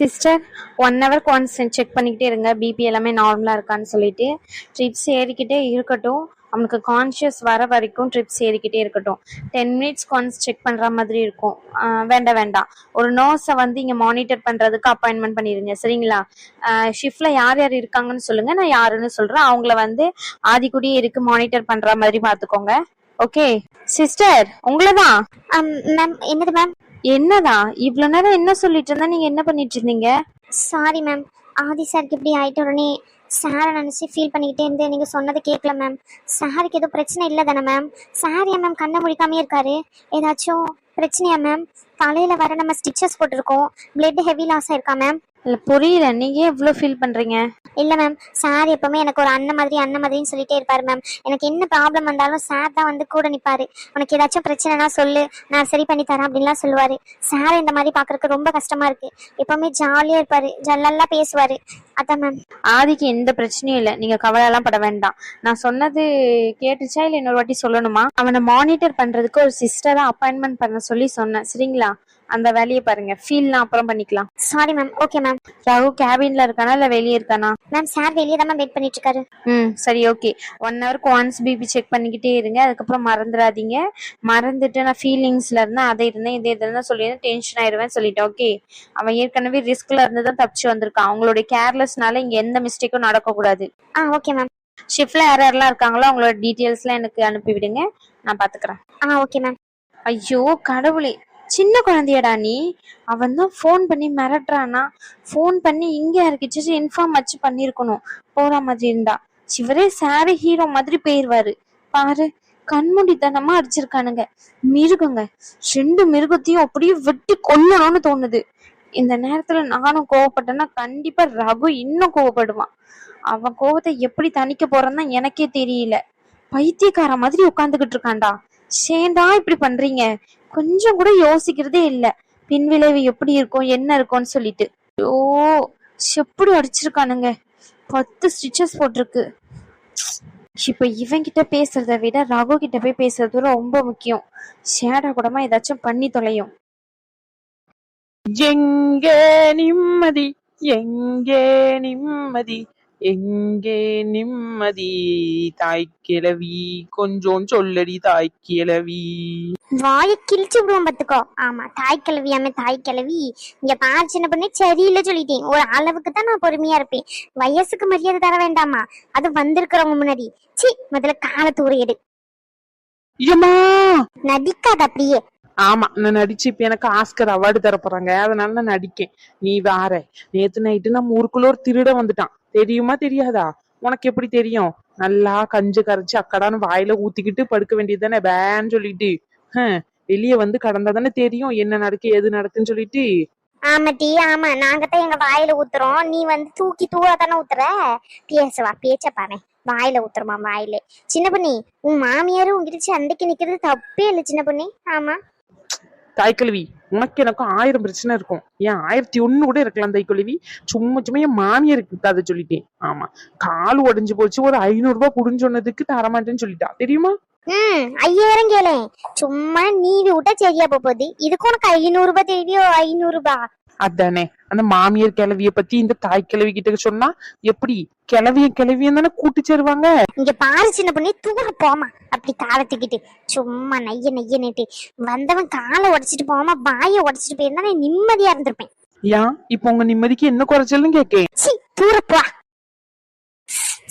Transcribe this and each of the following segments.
Sister one hour constant check பண்ணிக்கிட்டே இருங்க. BP எல்லாமே நார்மலாக இருக்கான்னு சொல்லிட்டு. ட்ரிப்ஸ் ஏறிக்கிட்டே இருக்கட்டும். அவனுக்கு கான்ஷியஸ் வர வரைக்கும் ட்ரிப்ஸ் ஏறிக்கிட்டே இருக்கட்டும். டென் மினிட்ஸ் கான்ஸ் செக் பண்ணுற மாதிரி இருக்கும். வேண்டாம் வேண்டாம். ஒரு நர்ஸை வந்து இங்கே மானிட்டர் பண்ணுறதுக்கு அப்பாயின்மெண்ட் பண்ணிடுங்க சரிங்களா? ஷிஃப்டில் யார் யார் இருக்காங்கன்னு சொல்லுங்கள் நான் யாருன்னு சொல்கிறேன் அவங்கள வந்து ஆதிக்குடியே இருக்கு மானிட்டர் பண்ணுற மாதிரி பார்த்துக்கோங்க. ஓகே சிஸ்டர் உங்களை தான் மேம் என்னது மேம் என்னதான் இவ்வளோ நேரம் என்ன சொல்லிட்டு இருந்தா நீங்க என்ன பண்ணிட்டு இருந்தீங்க? சாரி மேம் ஆதி சாருக்கு இப்படி ஆயிட்ட உடனே சாரை நினச்சி ஃபீல் பண்ணிக்கிட்டே இருந்து நீங்கள் சொன்னதை கேட்கல மேம் சாருக்கு எதுவும் பிரச்சனை இல்லை தானே மேம் சார் ஏன் மேம் கண்ணை முழிக்காமே இருக்காரு. ஏதாச்சும் பிரச்சனையா மேம் தலையில் வர நம்ம ஸ்டிச்சஸ் போட்டிருக்கோம். பிளட் ஹெவி லாஸ் ஆயிருக்கா மேம் இல்ல புரியல. நீங்க ஏன் இவ்வளோ ஃபீல் பண்றீங்க? இல்லை மேம் சார் எப்பவுமே எனக்கு ஒரு அண்ணன் மாதிரி அண்ணன் மாதிரின்னு சொல்லிட்டே இருப்பாரு மேம் எனக்கு என்ன ப்ராப்ளம் வந்தாலும் சார் தான் வந்து கூட நிற்பாரு உனக்கு ஏதாச்சும் பிரச்சனைனா சொல்லு. நான் சரி பண்ணி தரேன் அப்படின்லாம் சொல்லுவாரு. சார் இந்த மாதிரி பார்க்கறதுக்கு ரொம்ப கஷ்டமா இருக்கு. எப்பவுமே ஜாலியாக இருப்பாரு. ஜல்லல்லா பேசுவாரு. அதான் மேம் ஆதிக்கு எந்த பிரச்சனையும் இல்லை. நீங்க கவலையெல்லாம் பட வேண்டாம். நான் சொன்னது கேட்டுச்சா இல்லை இன்னொரு வாட்டி சொல்லணுமா? அவனை மானிட்டர் பண்றதுக்கு ஒரு சிஸ்டரா அப்பாயின்மெண்ட் பண்ண சொல்லி சொன்னேன். சரிங்களா? அந்த வேலையை பாருங்க. ஃபீல்லாம் அப்புறம் பண்ணிக்கலாம். Sorry ma'am okay ma'am Raghu கேபின்ல இருக்கானா இல்ல வெளியே இருக்கானா? மேம் சார் வெளியே தான் மேம் வெயிட் பண்ணிட்டு இருக்காரு ம் சரி ஓகே ஒன் ஹவருக்கு ஒன்ஸ் பிபி செக் பண்ணிக்கிட்டே இருங்க. அதுக்கப்புறம் மறந்துடாதீங்க. மறந்துட்டு நான் ஃபீலிங்ஸ்ல இருந்தேன் அதை இருந்தேன் இதே இருந்தேன் சொல்லியிருந்தேன் டென்ஷன் ஆயிடுவேன் சொல்லிட்டேன் ஓகே அவன் ஏற்கனவே ரிஸ்க்ல இருந்து தான் தப்பிச்சு வந்திருக்கான். அவங்களுடைய கேர்லெஸ்னால இங்க எந்த மிஸ்டேக்கும் நடக்கக்கூடாது. ஆ ஓகே மேம் ஷிஃப்ட்ல யார் யாரெல்லாம் இருக்காங்களோ அவங்களோட டீட்டெயில்ஸ்லாம் எனக்கு அனுப்பி விடுங்க நான் பாத்துக்கிறேன். ஆ ஓகே மேம் ஐயோ கடவுளே. சின்ன குழந்தையடா நீ. அவன் தான் ஃபோன் பண்ணி மிரட்டுறானா. ஃபோன் பண்ணி இங்க இருக்கிச்சு இன்ஃபார்ம் வச்சு பண்ணியிருக்கணும் போற மாதிரி இருந்தா. சிவரே சாரி ஹீரோ மாதிரி போயிருவாரு. பாரு கண்மூடித்தனமா அடிச்சிருக்கானுங்க. மிருகங்க. ரெண்டு மிருகத்தையும் அப்படியே வெட்டி கொல்லணும்னு தோணுது. இந்த நேரத்துல நானும் கோவப்பட்டேன்னா கண்டிப்பா ரகு இன்னும் கோவப்படுவான். அவன் கோவத்தை எப்படி தணிக்க போறேன்னா எனக்கே தெரியல. பைத்தியக்கார மாதிரி உட்காந்துக்கிட்டு இருக்கான்டா. சேந்தா இப்படி பண்றீங்க? கொஞ்சம் கூட யோசிக்கிறதே இல்ல. பின்விளைவு எப்படி இருக்கும் என்ன இருக்கும்னு சொல்லிட்டு. ஓ எப்படி அடிச்சிருக்கானுங்க. பத்து ஸ்டிச்சஸ் போட்டிருக்கு. இப்ப இவன் கிட்ட பேசுறத விட ரகு கிட்ட போய் பேசுறது ரொம்ப முக்கியம். ஷேடா கூடமா ஏதாச்சும் பண்ணி தொலையும். எங்கே நிம்மதி? எங்கே நிம்மதி? எங்கே நிம்மதி? தாய் கிழவி கொஞ்சம் சொல்லடி தாய் கிழவி வாயை கிழிச்சு விடுவோம் பாத்துக்கோ ஆமா தாய் கிழவியாம தாய் கிழவி இங்க பாரு சின்ன பொண்ணு சரியில்லை சொல்லிட்டேன். ஒரு அளவுக்கு தான் நான் பொறுமையா இருப்பேன். வயசுக்கு மரியாதை தர வேண்டாமா? அது வந்திருக்கிறவங்க முன்னாடி. சி முதல்ல காலத்தூர எடு. ஏம்மா? நடிக்காத அப்படியே. ஆமா நான் நடிச்சு இப்ப எனக்கு ஆஸ்கர் அவார்டு தர போறாங்க அதனால நான் நடிக்கேன். நீ வேற நேத்து நைட்டு நம்ம ஊருக்குள்ள ஒரு திருட வந்துட்டான். தெரியுமா தெரியாதா? உனக்கு எப்படி தெரியும்? நல்லா கஞ்சு கரைச்சு அக்கடான்னு வாயில ஊத்திக்கிட்டு படுக்க வேண்டியது தானே பேன்னு சொல்லிட்டு. வெளிய வந்து கடந்தா தானே தெரியும் என்ன நடக்கு எது நடக்குன்னு சொல்லிட்டு. ஆமா டி ஆமா. நாங்க தான் எங்க வாயில ஊத்துறோம். நீ வந்து தூக்கி தூவா தானே ஊத்துற? பேசவா பேச்ச பாரு. வாயில ஊத்துறமா வாயில. சின்ன பொண்ணி உன் மாமியாரும் உங்ககிட்ட சண்டைக்கு நிக்கிறது தப்பே இல்லை சின்ன பொண்ணி. ஆமா. தாய்க்கல்வி உனக்கு எனக்கும் ஆயிரம் பிரச்சனை இருக்கும். ஏன்? ஆயிரத்தி ஒண்ணு கூட இருக்கலாம் தாய்க்கல்வி சும்மா சும்மா என் மாமியாருக்கு அதை சொல்லிட்டேன். ஆமா. கால் உடைஞ்சு போச்சு. ஒரு ஐநூறு ரூபாய் குடுன்னு சொன்னதுக்கு தரமாட்டேன்னு சொல்லிட்டா. தெரியுமா? ம் ஐயாயிரம் கேளு சும்மா நீவி விட்டா சரியா போகுது. இதுக்கு உனக்கு ஐநூறு ரூபாய் தேவையோ? ஐநூறு ரூபாய் அதானே. அந்த மாமியார் கிளவிய பத்தி இந்த தாய் கிளவி கிட்ட சொன்னா எப்படி? கிளவிய கிளவியும் தானே கூட்டி சேருவாங்க? இங்க பாரு சின்ன பொண்ணு தூர போமா அப்படி காலை தூக்கிட்டு சும்மா நைய நைய நைட்டு. வந்தவன் காலை உடைச்சிட்டு போகாம வாயை உடைச்சிட்டு போயிருந்தா நான் நிம்மதியா இருந்திருப்பேன். ஏன்? இப்ப உங்க நிம்மதிக்கு என்ன குறைச்சல்னு கேக்கேன் சி தூர போ.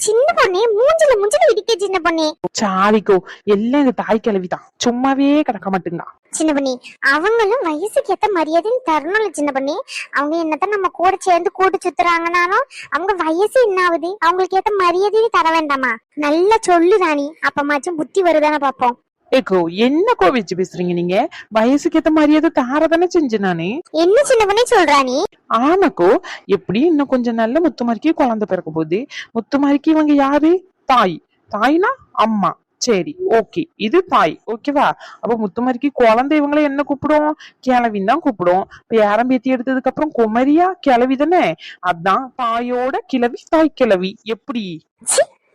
சின்ன பொண்ணே மூஞ்சில மூஞ்சில இடிக்க சின்ன பொண்ணே. சாரிக்கோ எல்லாம் இந்த தாய் தான் சும்மாவே கிடக்க மாட்டேங்கா சின்ன பொண்ணி அவங்களும் வயசுக்கு ஏத்த மரியாதைன்னு தரணும்ல சின்ன பொண்ணி. அவங்க என்னதான் நம்ம கூட சேர்ந்து கூட்டு சுத்துறாங்கனாலும் அவங்க வயசு என்ன ஆகுது? அவங்களுக்கு ஏத்த மரியாதையும் தர வேண்டாமா? நல்லா சொல்லு ராணி அப்பமாச்சும் புத்தி வருதானே பாப்போம். ஏக்கோ என்ன கோவிச்சு பேசுறீங்க நீங்க? வயசுக்கு ஏத்த மரியாதை தாரதானே செஞ்சேன் நானு. என்ன சின்ன சொல்றா நீ? ஆமாக்கோ எப்படி இன்னும் கொஞ்சம் நல்ல முத்துமாரிக்கு குழந்தை பிறக்க போகுது முத்துமாரிக்கு இவங்க யாரு? தாய். தாய்னா அம்மா. சரி ஓகே. இது தாய். ஓகேவா அப்ப முத்துமாரிக்கு குழந்தை இவங்களை என்ன கூப்பிடும்? கிழவின்னு தான் கூப்பிடும். பேரம் பேத்தி எடுத்ததுக்கு அப்புறம் குமரியா கிழவி தானே? அதான் தாயோட கிழவி தாய் கிழவி. எப்படி?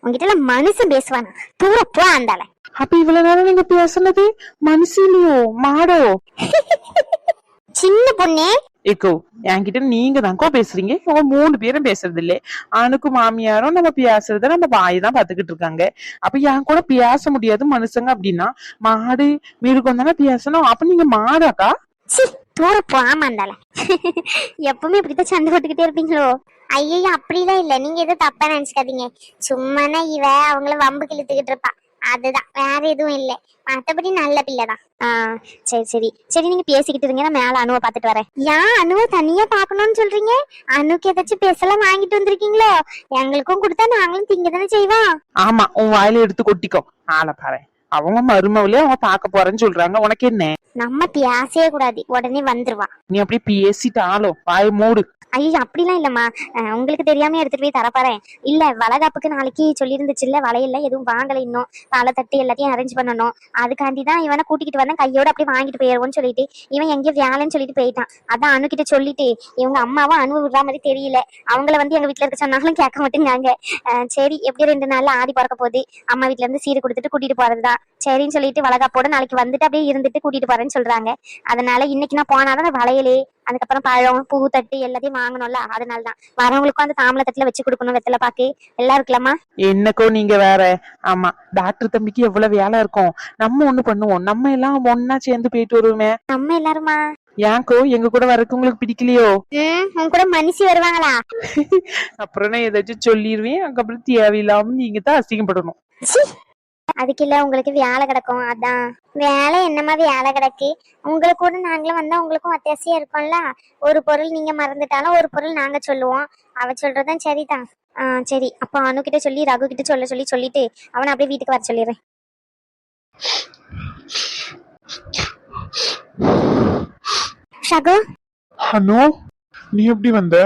உங்ககிட்ட மனுஷன் பேசுவானா? தூர போ அந்தால அப்ப இவ்வளவு நேரம் நீங்க பேசுனது மனசிலையோ மாடோ? சின்ன பொண்ணே. ஏக்கோ என்கிட்ட நீங்க தான்க்கோ பேசுறீங்க. இவங்க மூணு பேரும் பேசுறது இல்ல அனுக்கும் மாமியாரும் நம்ம பேசுறத நம்ம வாய் தான் பாத்துக்கிட்டு இருக்காங்க. அப்ப என் கூட பேச முடியாது மனுஷங்க அப்படின்னா மாடு மிருகம் தானே பேசணும். அப்ப நீங்க மாடாக்கா? சி தூர போமாந்தால எப்பவுமே இப்படித்தான் சண்டை போட்டுக்கிட்டே இருப்பீங்களோ? ஐயோ அப்படிலாம் இல்ல. நீங்க எதுவும் தப்பா நினைச்சுக்காதீங்க. சும்மானா இவ அவங்கள வம்பு கிழித்துக்கிட்டு இருப்பா. அதுதான். வேற எதுவும் இல்ல. மத்தபடி நல்ல பிள்ளைதான். ஆ சரி சரி. சரி நீங்க பேசிக்கிட்டு இருங்க. நான் மேல அணுவை பாத்துட்டு வரேன். ஏன் அணுவை தனியா பாக்கணும்னு சொல்றீங்க? அணுக்கு ஏதாச்சும் பேசலாம் வாங்கிட்டு வந்திருக்கீங்களோ? எங்களுக்கும் கொடுத்தா நாங்களும் திங்க தானே செய்வோம். ஆமா உன் வாயில எடுத்து கொட்டிக்கோ. ஆளை பாரு. அவங்க மருமவளே அவங்க பார்க்க போறேன்னு சொல்றாங்க. உனக்கு என்ன? நம்ம பேசவே கூடாது. உடனே வந்துருவா. நீ அப்படியே பேசிட்டாலும் வாய மூடு. ஐயோ அப்படிலாம் இல்லம்மா. அஹ் உங்களுக்கு தெரியாம எடுத்துட்டு போய் தரப்பாறேன். இல்ல வளகாப்புக்கு நாளைக்கு சொல்லியிருந்துச்சுல்ல வளையல்ல. எதுவும் வாங்கல இன்னும். தலை தட்டு எல்லாத்தையும் அரேஞ்ச் பண்ணணும். அதுக்காண்டி தான் இவனை கூட்டிக்கிட்டு வந்தேன். கையோட அப்படியே வாங்கிட்டு போயிருவோம்னு சொல்லிட்டு இவன் எங்கேயோ வேலைன்னு சொல்லிட்டு போயிட்டான். அதான் அனு கிட்ட சொல்லிட்டு இவங்க அம்மாவும் அனு விடுற மாதிரி தெரியல. அவங்கள வந்து எங்க வீட்டுல இருக்க சொன்னாலும் கேட்க மாட்டேங்காங்க அஹ் சரி எப்படி ரெண்டு நாள்ல ஆடி பிறக்க போகுது. அம்மா வீட்ல இருந்து சீரு கொடுத்துட்டு கூட்டிட்டு போறதுதான். சரின்னு சொல்லிட்டு வளகாப்போட நாளைக்கு வந்துட்டு அப்படியே இருந்துட்டு கூட்டிட்டு போறேன்னு சொல்றாங்க. அதனால இன்னைக்கு நான் போனாதான் அந்த வளையலே அதுக்கப்புறம் பழம் பூ தட்டு எல்லாத்தையும் வாங்கணும்ல அதனாலதான். வரவங்களுக்கும் அந்த தாமலை தட்டுல வச்சு கொடுக்கணும் வெத்தலை பாக்கு. எல்லாம் இருக்கலாமா? என்னக்கோ நீங்க வேற. ஆமா டாக்டர் தம்பிக்கு எவ்வளவு வேலை இருக்கும். நம்ம ஒண்ணு பண்ணுவோம். நம்ம எல்லாம் ஒன்னா சேர்ந்து போயிட்டு வருவோமே. நம்ம எல்லாருமா? ஏன்க்கோ எங்க கூட வரக்கு உங்களுக்கு பிடிக்கலையோ? உன் கூட மனுஷி வருவாங்களா? அப்புறம் நான் ஏதாச்சும் சொல்லிடுவேன். அதுக்கப்புறம் தேவையில்லாம நீங்க தான் அசிங்கப்படணும். அதுக்குள்ள அதுக்கு உங்களுக்கு வேலை கிடக்கும் அதான். வேலை என்னமா வேலை கிடக்கு? உங்களுக்கு கூட நாங்களும் வந்தா உங்களுக்கும் அத்தியாவசியம் இருக்கும்ல? ஒரு பொருள் நீங்க மறந்துட்டாலும் ஒரு பொருள் நாங்க சொல்லுவோம். அவ சொல்றதும் சரிதான். ஆ சரி. அப்போ அனு கிட்ட சொல்லி ரகு கிட்ட சொல்ல சொல்லி சொல்லிட்டு அவனை அப்படியே வீட்டுக்கு வர சொல்லிடுறேன். ரகு? அனு நீ எப்படி வந்த?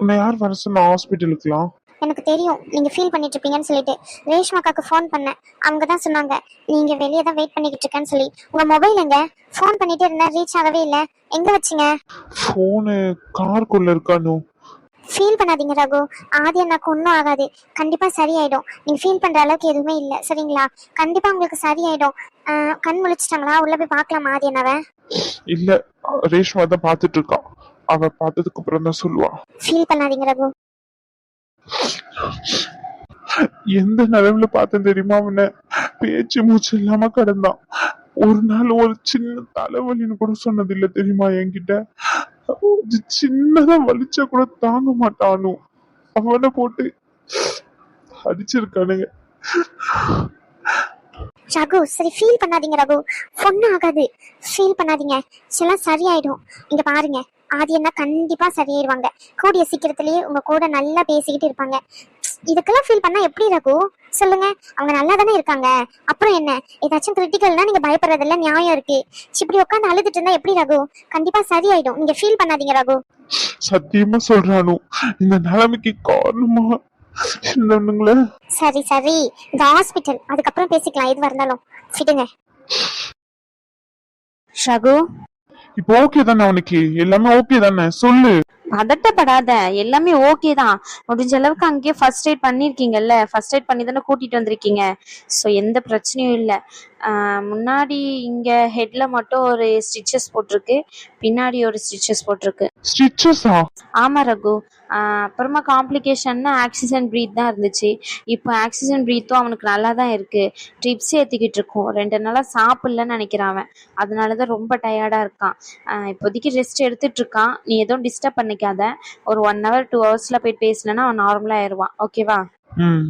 உன்னை யார் வர சொன்ன ஹாஸ்பிட்டலுக்குலாம் எனக்கு தெரியும். நீங்க ஃபீல் பண்ணிட்டு இருப்பீங்கன்னு சொல்லிட்டு ரேஷ்மாக்காக்கு ஃபோன் பண்ணேன். அவங்க தான் சொன்னாங்க நீங்க வெளியே தான் வெயிட் பண்ணிக்கிட்டு இருக்கேன்னு சொல்லி. உங்க மொபைல் எங்க? ஃபோன் பண்ணிட்டே இருந்தேன் ரீச் ஆகவே இல்லை. எங்க வச்சீங்க? ஃபோனு காருக்குள்ள இருக்கானோ ஃபீல் பண்ணாதீங்க ரகு. ஆதி அண்ணாக்கு ஒன்றும் ஆகாது. கண்டிப்பா சரியாயிடும். நீங்க ஃபீல் பண்ற அளவுக்கு எதுவுமே இல்லை சரிங்களா? கண்டிப்பா உங்களுக்கு சரியாயிடும். கண் முழிச்சிட்டாங்களா? உள்ள போய் பார்க்கலாம் ஆதி அண்ணாவை? இல்ல ரேஷ்மா தான் பார்த்துட்டு இருக்கான் அவ பார்த்ததுக்கு அப்புறம் தான் சொல்லுவா. ஃபீல் பண்ணாதீங்க ரகு. எந்த நிலவுல பார்த்தேன் தெரியுமா அவனை பேச்சு மூச்சு இல்லாம கிடந்தான். ஒரு நாள் ஒரு சின்ன தலைவலின்னு கூட சொன்னது இல்ல தெரியுமா என்கிட்ட? சின்னதா வலிச்சா கூட தாங்க மாட்டானு? அவனை போட்டு அடிச்சிருக்கானுங்க. ரகு சரி ஃபீல் பண்ணாதீங்க ரகு. ஒன்றும் ஆகாது. ஃபீல் பண்ணாதீங்க. எல்லாம் சரியாயிடும். இங்க பாருங்க. ஆதி என்ன கண்டிப்பா சரியாயிடுவாங்க கூடிய சீக்கிரத்திலேயே உங்க கூட நல்லா பேசிக்கிட்டு இருப்பாங்க. இதுக்கெல்லாம் ஃபீல் பண்ணா எப்படி ரகு? சொல்லுங்க. அவங்க நல்லா தானே இருக்காங்க. அப்புறம் என்ன? ஏதாச்சும் கிரிட்டிக்கல்னா நீங்க பயப்படுறதுல நியாயம் இருக்கு. சி, இப்படி உட்காந்து அழுதுட்டு இருந்தா எப்படி ரகு? கண்டிப்பா சரியாயிடும். நீங்க ஃபீல் பண்ணாதீங்க ரகு. சத்தியமா சொல்றானு. இந்த நிலைமைக்கு காரணமா? சரி சரி. இந்த ஹாஸ்பிட்டல் அதுக்கப்புறம் பேசிக்கலாம் எது இருந்தாலும். விடுங்க. ஷகு இப்போ ஓகே தானே உனக்கு? எல்லாமே ஓகே தானே? சொல்லு. பதட்டப்படாத. எல்லாமே ஓகே தான். முடிஞ்ச அளவுக்கு அங்கேயே ஃபர்ஸ்ட் எய்ட் பண்ணிருக்கீங்கல்ல ஃபர்ஸ்ட் எய்ட் பண்ணி தானே கூட்டிட்டு வந்திருக்கீங்க. ஸோ எந்த பிரச்சனையும் இல்லை. முன்னாடி இங்க ஹெட்ல மட்டும் ஒரு ஸ்டிச்சஸ் போட்டிருக்கு. பின்னாடி ஒரு ஸ்டிச்சஸ் போட்டிருக்கு. ஸ்டிச்சஸா ஆமா ரகு. அப்புறமா காம்ப்ளிகேஷன்னா ஆக்சிஜன் ப்ரீத் தான் இருந்துச்சு. இப்போ ஆக்சிஜன் ப்ரீத்தும் அவனுக்கு நல்லா தான் இருக்கு. ட்ரிப்ஸ் ஏற்றிக்கிட்டு இருக்கோம். ரெண்டு நாளாக சாப்பிடலன்னு நினைக்கிறான் அவன். அதனால தான் ரொம்ப டயர்டாக இருக்கான். இப்போதைக்கு ரெஸ்ட் எடுத்துட்டு இருக்கான். நீ எதுவும் டிஸ்டர்ப் பண்ணிக்காத. ஒரு ஒன் ஹவர் டூ ஹவர்ஸில் போய் பேசினேன்னா அவன் நார்மலாக ஆயிடுவான் ஓகேவா ம்.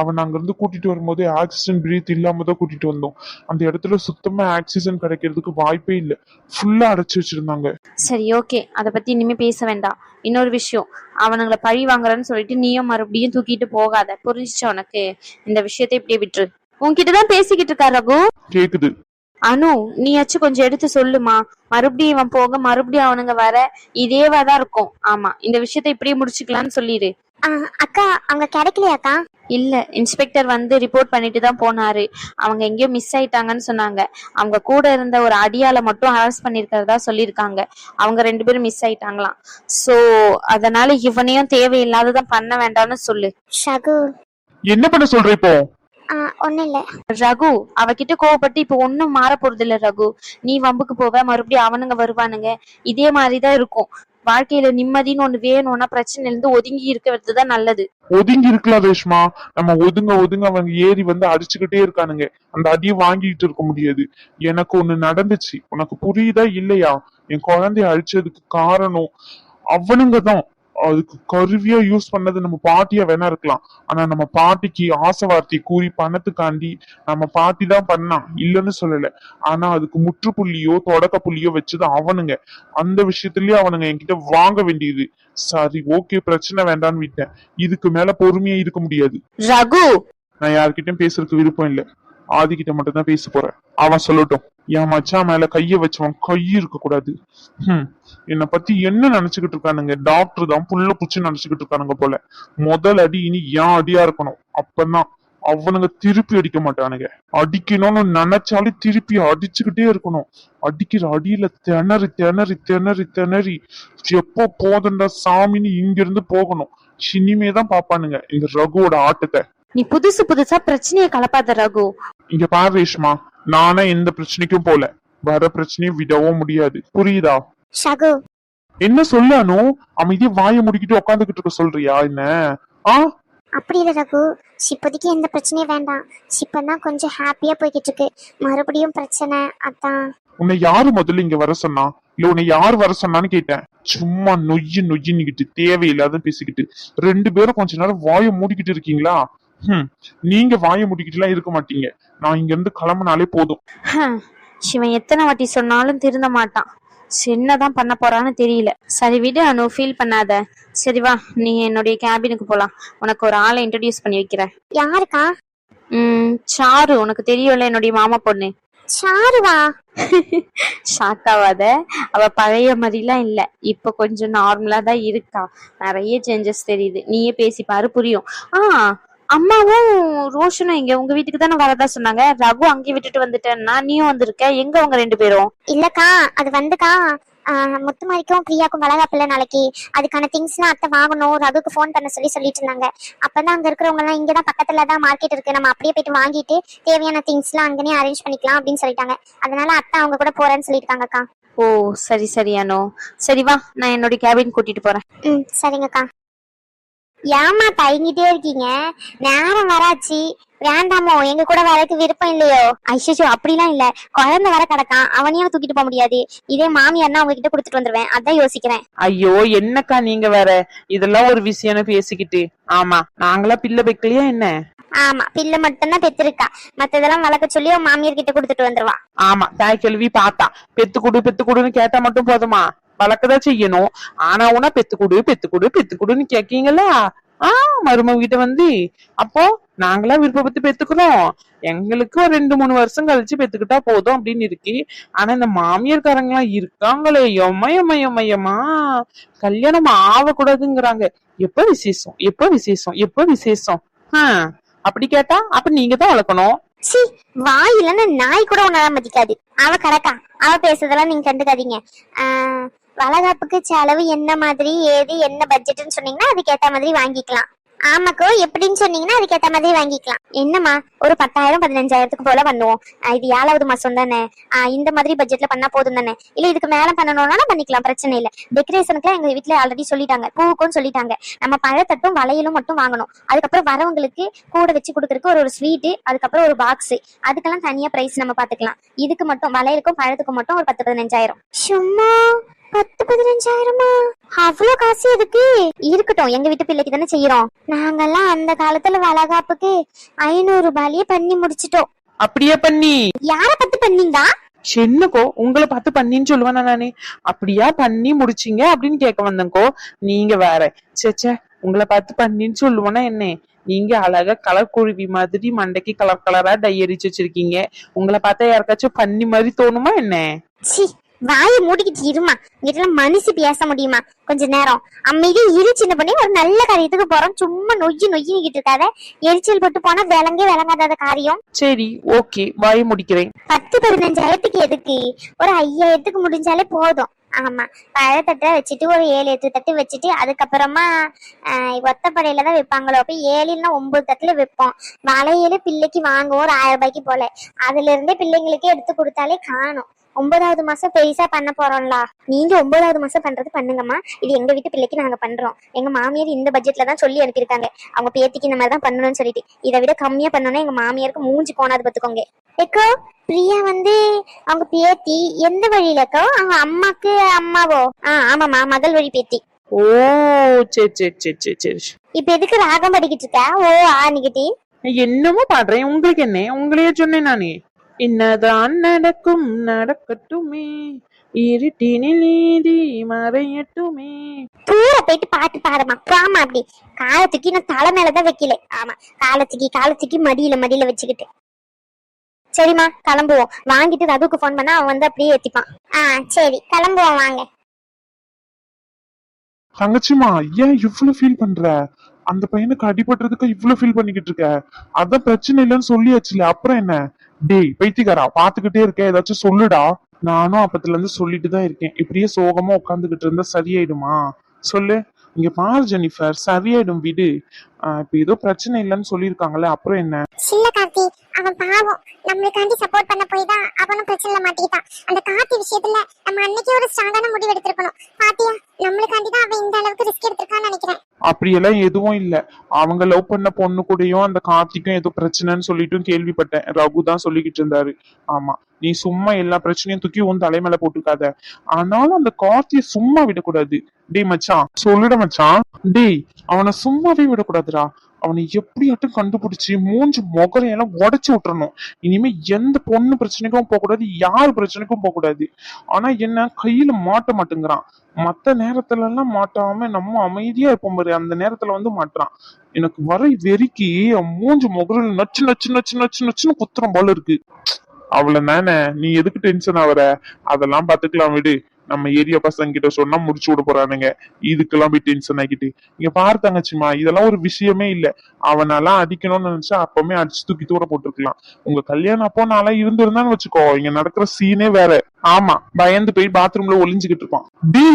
அவன் அங்க இருந்து கூட்டிட்டு வரும்போது ஆக்சிஜன் பிரீத் இல்லாம தான் கூட்டிட்டு வந்தோம். அந்த இடத்துல சுத்தமா ஆக்சிஜன் கிடைக்கிறதுக்கு வாய்ப்பே இல்ல. ஃபுல்லா அடைச்சு வச்சிருந்தாங்க. சரி ஓகே அதை பற்றி இனிமேல் பேச வேண்டாம். இன்னொரு விஷயம். அவனுங்களை பழி வாங்குறேன்னு சொல்லிட்டு நீயும் மறுபடியும் தூக்கிட்டு போகாத. புரிஞ்சுச்சா உனக்கு? இந்த விஷயத்தை இப்படியே விட்டுரு. உன்கிட்ட தான் பேசிக்கிட்டு இருக்கா ரகு? கேக்குது. அனு நீயாச்சும் கொஞ்சம் எடுத்து சொல்லுமா? மறுபடியும் இவன் போக மறுபடியும் அவனுங்க வர இதேவா தான் இருக்கும். ஆமா இந்த விஷயத்தை இப்படியே முடிச்சுக்கலாம்னு சொல்லிடு அக்கா அவங்க கிடைக்கலையாக்கா? இல்ல இன்ஸ்பெக்டர் வந்து ரிப்போர்ட் பண்ணிட்டு தான் போனாரு. அவங்க எங்கேயோ மிஸ் ஆயிட்டாங்கன்னு சொன்னாங்க. அவங்க கூட இருந்த ஒரு அடியால மட்டும் அரெஸ்ட் பண்ணிருக்கிறதா சொல்லியிருக்காங்க. அவங்க ரெண்டு பேரும் மிஸ் ஆயிட்டாங்களாம். சோ அதனால இவனையும் தேவையில்லாததான் பண்ண வேண்டாம்னு சொல்லு. ஷகு என்ன பண்ண சொல்ற இப்போ? ஒன்றும் இல்லை. ரகு அவகிட்ட கோவப்பட்டு இப்ப ஒண்ணும் மாற போறது இல்ல ரகு. நீ வம்புக்கு போவ மறுபடியும் அவனுங்க வருவானுங்க. இதே மாதிரிதான் இருக்கும். வாழ்க்கையில நிம்மதின்னு ஒண்ணு வேணும்னா பிரச்சனையில இருந்து ஒதுங்கி இருக்கிறது தான் நல்லது. ஒதுங்கி இருக்கலாம் ரேஷ்மா. நம்ம ஒதுங்க ஒதுங்க அவங்க ஏறி வந்து அடிச்சுக்கிட்டே இருக்கானுங்க. அந்த அடியை வாங்கிட்டு இருக்க முடியாது. எனக்கு ஒண்ணு நடந்துச்சு. உனக்கு புரியுதா இல்லையா? என் குழந்தைய அழிச்சதுக்கு காரணம் அவனுங்க தான் அதுக்கு கருவியா யூஸ் பண்ணது நம்ம பாட்டியா வேணா இருக்கலாம். ஆனா நம்ம பாட்டிக்கு ஆசை வார்த்தை கூறி பணத்துக்காண்டி நம்ம பாட்டி தான் பண்ணா. இல்லைன்னு சொல்லல. ஆனா அதுக்கு முற்றுப்புள்ளியோ தொடக்க புள்ளியோ வச்சது அவனுங்க. அந்த விஷயத்துலயே அவனுங்க என்கிட்ட வாங்க வேண்டியது. சரி ஓகே பிரச்சனை வேண்டான்னு விட்டேன். இதுக்கு மேல பொறுமையா இருக்க முடியாது. ரகு! நான் யார்கிட்டயும் பேசுறதுக்கு விருப்பம் இல்ல. ஆதிக்கிட்ட மட்டும் தான் பேச போறேன். அவன் சொல்லட்டும். என் மச்சான் மேல கைய வச்சவன் கை இருக்க கூடாது. ஹம். என்னை பத்தி என்ன நினைச்சுக்கிட்டு இருக்கானுங்க? டாக்டர் தான் புள்ள புச்சு நினைச்சுக்கிட்டு இருக்கானுங்க போல. முதல் அடி இனி ஏன் அடியா இருக்கணும். அப்பதான் அவனுங்க திருப்பி அடிக்க மாட்டானுங்க. அடிக்கணும்னு நினைச்சாலே திருப்பி அடிச்சுக்கிட்டே இருக்கணும். அடிக்கிற அடியில திணறி திணறி திணறி திணறி எப்போ போதண்டா சாமின்னு இங்க இருந்து போகணும். இனிமே தான் பாப்பானுங்க. இந்த ரகுவோட ஆட்டத்தை. நீ புதுசு புதுசா பிரச்சனையை கலப்பாத ரகு. இங்க பாரு ரேஷ்மா. நானே எந்த பிரச்சனைக்கும் போல. வர பிரச்சனையும் விடவும் முடியாது. புரியுதா? ஷகு என்ன சொல்லானோ அமைதியா வாயை முடிக்கிட்டு உட்காந்துக்கிட்டு இருக்க சொல்றியா? என்ன? ஆ? அப்படி இல்லை ரகு. இப்போதைக்கு எந்த பிரச்சனையும் வேண்டாம். இப்பதான் கொஞ்சம் ஹாப்பியா போய்கிட்டு இருக்கு. மறுபடியும் பிரச்சனை. அதான். உன்னை யாரு முதல்ல இங்க வர சொன்னா? இல்ல உன்னை யார் வர சொன்னான்னு கேட்டேன். சும்மா நொய்யு நொய்யின்னுகிட்டு தேவையில்லாத பேசிக்கிட்டு. ரெண்டு பேரும் கொஞ்ச நேரம் வாயை மூடிக்கிட்டு இருக்கீங்களா? நீங்க வாயை மூடிக்கிட்டு எல்லாம் இருக்க மாட்டீங்க. நான் இங்க இருந்து கிளம்புனாலே போதும். இவன் எத்தனை வாட்டி சொன்னாலும் திருந்த மாட்டான். என்னதான் பண்ண போறான்னு தெரியல. சரி விடு அனு ஃபீல் பண்ணாத. சரி வா நீ என்னுடைய கேபினுக்கு போலாம். உனக்கு ஒரு ஆளை இன்ட்ரடியூஸ் பண்ணி வைக்கிறேன். யாருக்கா? ம் சாரு. உனக்கு தெரியும்ல என்னுடைய மாமா பொண்ணு. சாருவா? ஷாக் ஆகாத அவ பழைய மாதிரிலாம் இல்ல. இப்ப கொஞ்சம் நார்மலா தான் இருக்கா. நிறைய சேஞ்சஸ் தெரியுது. நீயே பேசி பாரு புரியும். ஆ அம்மாவும் ரோஷனும் இங்க உங்க வீட்டுக்கு தானே வரதா சொன்னாங்க. ரகு அங்கே விட்டுட்டு வந்துட்டேன்னா நீயும் வந்திருக்க. எங்க உங்க ரெண்டு பேரும்? இல்லக்கா அது வந்துக்கா முத்துமாரிக்கும் பிரியாக்கும் வளகாப்பில்ல நாளைக்கு அதுக்கான திங்ஸ்லாம் அத்தை வாங்கணும். ரகுக்கு ஃபோன் பண்ண சொல்லி சொல்லிட்டு இருந்தாங்க. அப்பதான் அங்க இருக்கிறவங்க எல்லாம் இங்கதான் பக்கத்துல தான் மார்க்கெட் இருக்கு. நம்ம அப்படியே போயிட்டு வாங்கிட்டு தேவையான திங்ஸ்லாம் அங்கனே அரேஞ்ச் பண்ணிக்கலாம் அப்படின்னு சொல்லிட்டாங்க. அதனால அத்தை அவங்க கூட போறேன்னு சொல்லியிருக்காங்கக்கா ஓ சரி சரி அனு. சரி வா. நான் என்னுடைய கேபின் கூட்டிட்டு போறேன். ம் சரிங்கக்கா. ஏமா தயங்கிட்டே இருக்கீங்க? நேரம் வராச்சு. வேண்டாமோ எங்க கூட வரக்கு விருப்பம் இல்லையோ? ஐஷோ அப்படிலாம் இல்ல. குழந்தை வர கிடக்கான். அவனையும் தூக்கிட்டு போக முடியாது. இதே மாமியார்னா அவங்க கிட்ட கொடுத்துட்டு வந்துருவேன். அதான் யோசிக்கிறேன். ஐயோ என்னக்கா நீங்க வேற? இதெல்லாம் ஒரு விஷயம்னு பேசிக்கிட்டு. ஆமா நாங்களா பிள்ளை வைக்கலையா என்ன? ஆமா பிள்ளை மட்டும்தான் பெத்திருக்கா. மத்ததெல்லாம் வளர்க்க சொல்லி அவன் மாமியார் கிட்ட கொடுத்துட்டு வந்துருவா. ஆமா தாய் கேள்வி பார்த்தா. பெத்து குடு பெத்து குடுன்னு கேட்டா மட்டும் போதுமா? வளர்க்கதான் செய்யணும். ஆனா உனா பெத்து குடு பெத்து குடு பெத்து குடுன்னு கேக்கீங்களா ஆ மருமக கிட்ட வந்து அப்போ நாங்களா விருப்பப்பட்டு பெத்துக்கிறோம். எங்களுக்கு ஒரு ரெண்டு மூணு வருஷம் கழிச்சு பெத்துக்கிட்டா போதும் அப்படின்னு இருக்கு ஆனா இந்த மாமியார்காரங்க எல்லாம் இருக்காங்களே எம்மா கல்யாணம் ஆகக்கூடாதுங்கிறாங்க எப்ப விசேஷம்? எப்ப விசேஷம்? எப்ப விசேஷம்? ஆஹ் அப்படி கேட்டா அப்ப நீங்க தான் வளர்க்கணும். சி வாயிலன்னு நாய் கூட உன்னால மதிக்காது. அவ கிடக்கா. அவ பேசுறதெல்லாம் நீங்க கண்டுக்காதீங்க. ஆஹ் வளகாப்புக்கு செலவு என்ன மாதிரி ஏது என்ன பட்ஜெட்னு சொன்னீங்கன்னா அதுக்கேத்த மாதிரி வாங்கிக்கலாம். ஆமாக்கோ எப்படின்னு சொன்னீங்கன்னா அதுக்கேத்த மாதிரி வாங்கிக்கலாம். என்னம்மா ஒரு பத்தாயிரம் பதினஞ்சாயிரத்துக்கு போல பண்ணுவோம். இது ஏழாவது மாசம் தானே. ஆஹ் இந்த மாதிரி பட்ஜெட்ல பண்ணா போதும் தானே. இல்ல இதுக்கு மேல பண்ணணும்னாலும் பண்ணிக்கலாம் பிரச்சனை இல்ல. டெக்கரேஷனுக்கு எங்க வீட்ல ஆல்ரெடி சொல்லிட்டாங்க. பூவுக்கும் சொல்லிட்டாங்க. நம்ம பழத்தட்டும் வளையலும் மட்டும் வாங்கணும். அதுக்கப்புறம் வரவங்களுக்கு கூட வச்சு கொடுக்கறதுக்கு ஒரு ஒரு ஸ்வீட்டு அதுக்கப்புறம் ஒரு பாக்ஸ் அதுக்கெல்லாம் தனியா பிரைஸ் நம்ம பாத்துக்கலாம். இதுக்கு மட்டும் வளையலுக்கும் பழத்துக்கும் மட்டும் ஒரு பத்து பதினஞ்சாயிரம். சும்மா. பத்து பதினஞ்சாயிரமா? அவ்வளவு காசு எதுக்கு? இருக்கட்டும் எங்க வீட்டு பிள்ளைக்கு தானே செய்யறோம். நாங்கெல்லாம் அந்த காலத்துல வளகாப்புக்கு ஐநூறு ரூபாயிலேயே பண்ணி முடிச்சிட்டோம். அப்படியே பண்ணி? யார பத்து பண்ணீங்க? என்னக்கோ உங்களை பார்த்து பண்ணின்னு சொல்லுவேனா நானு? அப்படியா பண்ணி முடிச்சீங்க அப்படின்னு கேட்க வந்தேங்கோ நீங்க வேற. சேச்சே உங்களை பார்த்து பண்ணின்னு சொல்லுவேனா என்ன? நீங்க அழகா கலர் குருவி மாதிரி மண்டைக்கு கலர் கலரா டை அடிச்சு வச்சிருக்கீங்க. உங்களை பார்த்தா யாருக்காச்சும் பண்ணி மாதிரி தோணுமா என்ன? வாயை மூடிக்கிட்டு இருமா. இங்கிட்ட மனுஷி பேச முடியுமா? கொஞ்ச நேரம். அமைதியா இரு சின்ன பண்ணி. ஒரு நல்ல காரியத்துக்கு போறோம். சும்மா நொய்யி நொய்யிக்கிட்டு இருக்காத. எரிச்சல் பட்டு போனா விளங்கே விளங்காத காரியம். சரி ஓகே. வாய முடிக்கிறேன். பத்து பதினஞ்சாயிரத்துக்கு எதுக்கு? ஒரு ஐயாயிரத்துக்கு முடிஞ்சாலே போதும். ஆமா. பழத்தட்டை வச்சுட்டு ஒரு ஏழு எட்டு தட்டு வச்சுட்டு அதுக்கப்புறமா ஆஹ், ஒத்தப்படையில தான் வைப்பாங்களோ? அப்ப ஏழு இல்லைன்னா ஒன்பது தட்டுல வைப்போம். வளையல் பிள்ளைக்கு வாங்குவோம் ஒரு ஆயிரம் ரூபாய்க்கு போல. அதுல இருந்தே பிள்ளைங்களுக்கு எடுத்து கொடுத்தாலே காணும். ஒன்பதாவது மாசம் பெருசா பண்ண போறோம்ல. நீங்க ஒன்பதாவது மாசம் பண்றது பண்ணுங்கம்மா. இது எங்க வீட்டு பிள்ளைக்கு நாங்க பண்றோம். எங்க மாமியார் இந்த பட்ஜெட்ல தான் சொல்லி அனுப்பியிருக்காங்க. அவங்க பேத்திக்கு இந்த மாதிரி தான் பண்ணணும்னு சொல்லிட்டு. இதை விட கம்மியா பண்ணணும்னா எங்க மாமியாருக்கு மூஞ்சி கோணாது பாத்துக்கோங்க எக்கோ பிரியா வந்து அவங்க பேத்தி எந்த வழியிலக்கோ அவங்க அம்மாக்கு அம்மாவோ? ஆ ஆமாம்மா மகள் வழி பேத்தி. ஓ சரி சரி சரி சரி சரி. இப்ப எதுக்கு ராகம் படிக்கிட்டு இருக்க? ஓ ஆனிக்கிட்டி என்னமோ பாடுறேன். உங்களுக்கு என்ன? உங்களையே சொன்னேன் நானே. என்னதான் நடக்கும் நடக்கட்டுமே. இருட்டினில் நீதி மறையட்டுமே. தூர போயிட்டு பாட்டு பாடுமா. பாமா அப்படி. காலத்துக்கு நான் தலை மேலதான் வைக்கல. ஆமா காலத்துக்கு காலத்துக்கு மடியில மடியில வச்சுக்கிட்டு. சரிம்மா கிளம்புவோம். வாங்கிட்டு ரகுக்கு ஃபோன் பண்ணா அவன் வந்து அப்படியே ஏத்திப்பான். ஆ சரி கிளம்புவோம் வாங்க. தங்கச்சிமா ஏன் இவ்வளவு ஃபீல் பண்ற? அந்த பையனுக்கு அடிபடுறதுக்கு இவ்வளவு ஃபீல் பண்ணிக்கிட்டு இருக்க? அதான் பிரச்சனை இல்லைன்னு சொல்லியாச்சுல. அப்புறம் என்ன? டேய் பைத்தியக்காரா பாத்துக்கிட்டே இருக்க ஏதாச்சும் சொல்லுடா. நானும் அப்பத்துல இருந்து சொல்லிட்டு தான் இருக்கேன். இப்படியே சோகமா உட்காந்துக்கிட்டு இருந்தா சரியாயிடுமா? சொல்லு. இங்க பாரு ஜெனிஃபர். சரியாயிடும் விடு. ஆஹ் இப்ப ஏதோ பிரச்சனை இல்லைன்னு சொல்லியிருக்காங்களே அப்புறம் என்ன? சின்ன கார்த்தி. அவன் பாவம். நம்மளுக்காண்டி சப்போர்ட் பண்ண போய் தான் அவனும் பிரச்சனைல மாட்டிக்கிட்டான். அந்த கார்த்தி விஷயத்துல நம்ம அன்னைக்கே ஒரு ஸ்ட்ராங்கான முடிவு எடுத்திருக்கணும். பாத்தியா நம்மளுக்காண்டி தான் அவன் இந்த அளவுக்கு ரிஸ்க் எடுத்திருக்கான்னு நினைக்கிறேன் அப்படியெல்லாம் எதுவும் இல்ல. அவங்க லவ் பண்ண பொண்ணு கூடயும் அந்த கார்த்திக்கும் ஏதோ பிரச்சனைன்னு சொல்லிட்டும் கேள்விப்பட்டேன். ரகு தான் சொல்லிக்கிட்டு இருந்தாரு. ஆமா. நீ சும்மா எல்லா பிரச்சனையும் தூக்கி உன் தலைமையில போட்டுக்காத. ஆனாலும் அந்த கார்த்திய சும்மா விடக்கூடாது. டேய் மச்சான் சொல்லுட மச்சான். டேய் அவனை சும்மாவே விடக்கூடாதுடா. அவனை எப்படியாட்டும் கண்டுபிடிச்சு மூஞ்சி முகரையெல்லாம் உடைச்சு விட்டுறணும். இனிமே எந்த பொண்ணு பிரச்சனைக்கும் போகக்கூடாது யார் பிரச்சனைக்கும் போகக்கூடாது ஆனா என்ன கையில மாட்ட மாட்டேங்கிறான். மத்த நேரத்துல எல்லாம் மாட்டாம நம்ம அமைதியா இருப்போம் பாரு அந்த நேரத்துல வந்து மாட்டுறான். எனக்கு வர வெறிக்கு மூஞ்சி முகரில் நச்சு நச்சு நச்சு நச்சு நச்சுன்னு குத்துறம் போல இருக்கு. அவ்வளவுதானே நீ எதுக்கு டென்ஷன் ஆகுற? அதெல்லாம் பாத்துக்கலாம் விடு. நம்ம ஏரியா பசங்க கிட்ட சொன்னா முடிச்சு விட போறானுங்க. இதுக்கெல்லாம் போய் டென்ஷன் ஆகிட்டு இங்க பாரு தங்கச்சிமா இதெல்லாம் ஒரு விஷயமே இல்ல. அவனெல்லாம் அடிக்கணும்னு நினைச்சா அப்பவுமே அடிச்சு தூக்கி தூர போட்டுருக்கலாம். உங்க கல்யாணம் அப்போ நாளா இருந்திருந்தான்னு வச்சுக்கோ. இங்க நடக்கிற சீனே வேற. ஆமா பயந்து போய் பாத்ரூம்ல ஒளிஞ்சுக்கிட்டு இருப்பான். டி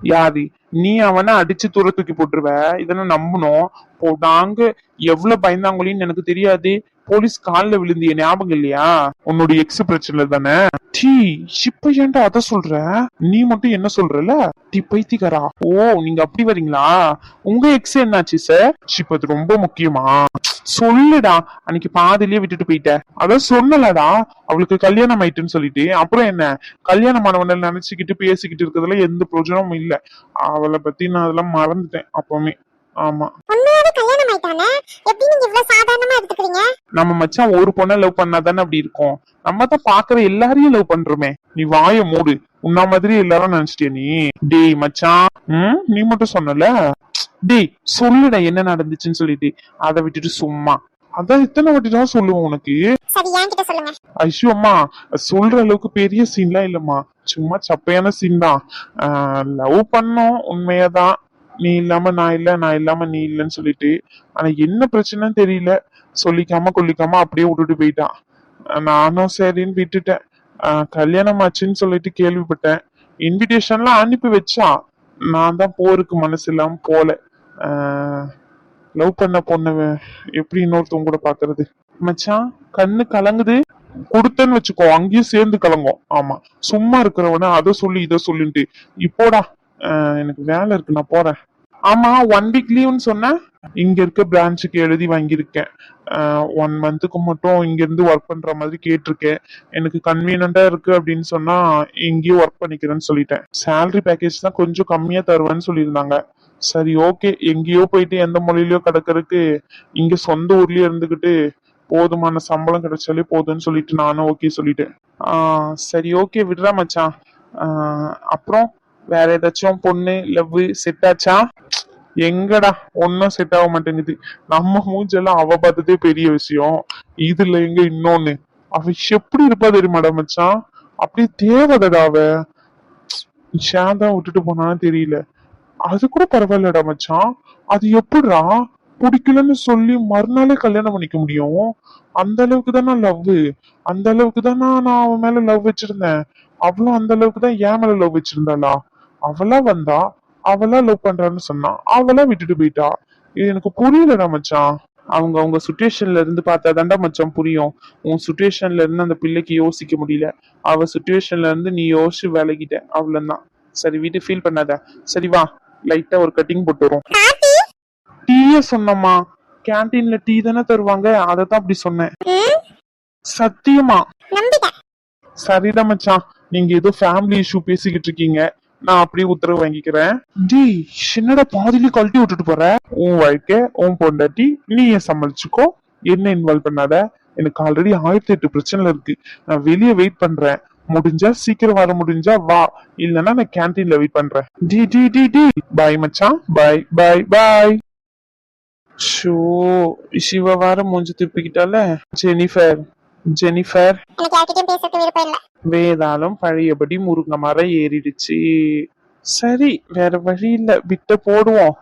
யாதி நீ அவனை அடிச்சு தூர தூக்கி போட்டுருவ. இதனை நம்பணும் போட்டாங்க எவ்வளவு பயந்தாங்கொழின்னு எனக்கு தெரியாது. போலீஸ் காலில் விழுந்திய ஞாபகம் இல்லையா? உன்னோட எக்ஸ் பிரச்சனை தானே? டீ இப்ப ஏன்டா அத சொல்ற? நீ மட்டும் என்ன சொல்றல? டீ பைத்தியக்காரா. ஓ நீங்க அப்படி வரீங்களா? உங்க எக்ஸ் என்னாச்சு சார் இப்ப அது ரொம்ப முக்கியமா? சொல்லுடா. அன்னைக்கு பாதியிலேயே விட்டுட்டு போயிட்ட. அதான் சொன்னலடா. அவளுக்கு கல்யாணம் ஆயிட்டுன்னு சொல்லிட்டு. அப்புறம் என்ன? கல்யாணம் ஆனவன நினைச்சுக்கிட்டு பேசிக்கிட்டு இருக்கிறதுல எந்த பிரயோஜனமும் இல்ல. அவளை பத்தி நான் அதெல்லாம் மறந்துட்டேன் அப்பவுமே. ஆமா. உண்மையாவே கல்யாணம் ஆயிட்டானே? எப்படி நீங்க இவ்வளவு சாதாரணமா எடுத்துக்கிறீங்க? நம்ம மச்சான் ஒரு பொண்ணை லவ் பண்ணாதானே அப்படி இருக்கும். நம்ம தான் பாக்குற எல்லாரையும் லவ் பண்றோமே. நீ வாய மூடு. உன்ன மாதிரி எல்லாரும் நினைச்சிட்டிய நீ? டேய் மச்சான். ம்? நீ மட்டும் சொன்னல? டேய் சொல்லுடா என்ன நடந்துச்சுன்னு சொல்லிட்டு. அதை விட்டுட்டு சும்மா. அதான் இத்தனை வாட்டி தான் சொல்லுவேன் உனக்கு. சரி என்கிட்ட சொல்லுங்க. ஐயோ அம்மா சொல்ற அளவுக்கு பெரிய சீன்லாம் இல்லம்மா. சும்மா சப்பையான சீன் தான். லவ் பண்ணோம் உண்மையாதான். நீ இல்லாம நான் இல்ல நான் இல்லாம நீ இல்லைன்னு சொல்லிட்டு. ஆனா என்ன பிரச்சனைன்னு தெரியல. சொல்லிக்காம கொல்லிக்காம அப்படியே விட்டுட்டு போயிட்டான். நானும் சரின்னு விட்டுட்டேன். ஆஹ் கல்யாணம் ஆச்சுன்னு சொல்லிட்டு கேள்விப்பட்டேன். இன்விடேஷன்லாம் அனுப்பி வச்சான் நான் தான் போருக்கு மனசு இல்லாம போல. லவ் பண்ண பொண்ணு எப்படி இன்னொருத்தவங்க கூட பாக்குறது மச்சான் கண்ணு கலங்குது. கொடுத்தேன்னு வச்சுக்கோ அங்கேயும் சேர்ந்து கலங்கும் ஆமா. சும்மா இருக்கிறவன அதை சொல்லி இதை சொல்லிட்டு இப்போடா எனக்கு வேலை இருக்கு நான் போறேன். ஆமா ஒன் வீக் லீவ்னு சொன்னேன் இங்க இருக்க பிரான்ச்சுக்கு எழுதி வாங்கியிருக்கேன். ஒன் மந்த்துக்கு மட்டும் இங்க இருந்து ஒர்க் பண்ற மாதிரி கேட்டிருக்கேன். எனக்கு கன்வீனியன்டா இருக்கு அப்படின்னு சொன்னா இங்கேயும் ஒர்க் பண்ணிக்கிறேன்னு சொல்லிட்டேன். சேலரி பேக்கேஜ் தான் கொஞ்சம் கம்மியா தருவேன்னு சொல்லியிருந்தாங்க. சரி ஓகே எங்கேயோ போயிட்டு எந்த மொழியிலயோ கிடக்கிறதுக்கு இங்க சொந்த ஊர்லயே இருந்துகிட்டு போதுமான சம்பளம் கிடைச்சாலே போதும்னு சொல்லிட்டு நானும் ஓகே சொல்லிட்டேன். ஆஹ் சரி ஓகே விடுறா மச்சான். ஆஹ் அப்புறம் வேற ஏதாச்சும் பொண்ணு லவ் செட் ஆச்சா? எங்கடா ஒன்னும் செட் ஆக மாட்டேங்குது. நம்ம மூஞ்செல்லாம் அவ பார்த்ததே பெரிய விஷயம். இதுல எங்க இன்னொன்னு? அவ எப்படி இருப்பா தெரியுமாடா மச்சான்? அப்படியே தேவதடா அவ. ஷாந்தா விட்டுட்டு போனான்னு தெரியல. அது கூட பரவாயில்லடா மச்சான். அது எப்படிடா? பிடிக்கலன்னு சொல்லி மறுநாளே கல்யாணம் பண்ணிக்க முடியும். அந்த அளவுக்கு தானே லவ் அந்த அளவுக்கு தானே நான் அவன் மேல லவ் வச்சிருந்தேன். அவளும் அந்த அளவுக்கு தான் ஏன் மேல லவ் வச்சிருந்தாளா? அவளா வந்தா அவளா லவ் பண்றான்னு சொன்னா அவளா விட்டுட்டு போயிட்டா. இது எனக்கு புரியலடா மச்சான். அவங்க அவங்க சுச்சுவேஷன்ல இருந்து பார்த்தா தாண்டா மச்சான் புரியும். உன் சுச்சுவேஷன்ல இருந்து அந்த பிள்ளைக்கு யோசிக்க முடியல. அவ சுச்சுவேஷன்ல இருந்து நீ யோசிச்சு விலகிட்ட அவ்வளவுதான். சரி வீட்டு ஃபீல் பண்ணாத. சரி வா. லைட்டா ஒரு கட்டிங் போட்டு வரும் டீயே சொன்னம்மா. கேன்டீன்ல டீ தானே தருவாங்க அதை தான் அப்படி சொன்னேன். சத்தியமா? சரிடா மச்சான் நீங்க ஏதோ ஃபேமிலி இஷ்யூ பேசிக்கிட்டு இருக்கீங்க. நான் அப்படியே உத்தரவு வாங்கிக்கிறேன். டேய் என்னடா பாதியில கழட்டி விட்டுட்டு போற? உன் வாழ்க்கை உன் பொண்டாட்டி நீ ஏன் சமாளிச்சுக்கோ? என்ன இன்வால்வ் பண்ணாத? எனக்கு ஆல்ரெடி ஆயிரத்தி எட்டு பிரச்சனை இருக்கு. நான் வெளியே வெயிட் பண்றேன். முடிஞ்சா சீக்கிரம் வர முடிஞ்சா வா. இல்லைன்னா நான் கேன்டீன்ல வெயிட் பண்றேன். டி டி டி டி பாய் மச்சான். பாய் பாய் பாய் ஷோ சிவ வார மூஞ்சி திருப்பிக்கிட்டால ஜெனிஃபர் ஜெனிஃபர். வேதாளம் பழையபடி முருங்கை மரம் ஏறிடுச்சு. சரி வேற வழி இல்ல. விட்ட போடுவோம்.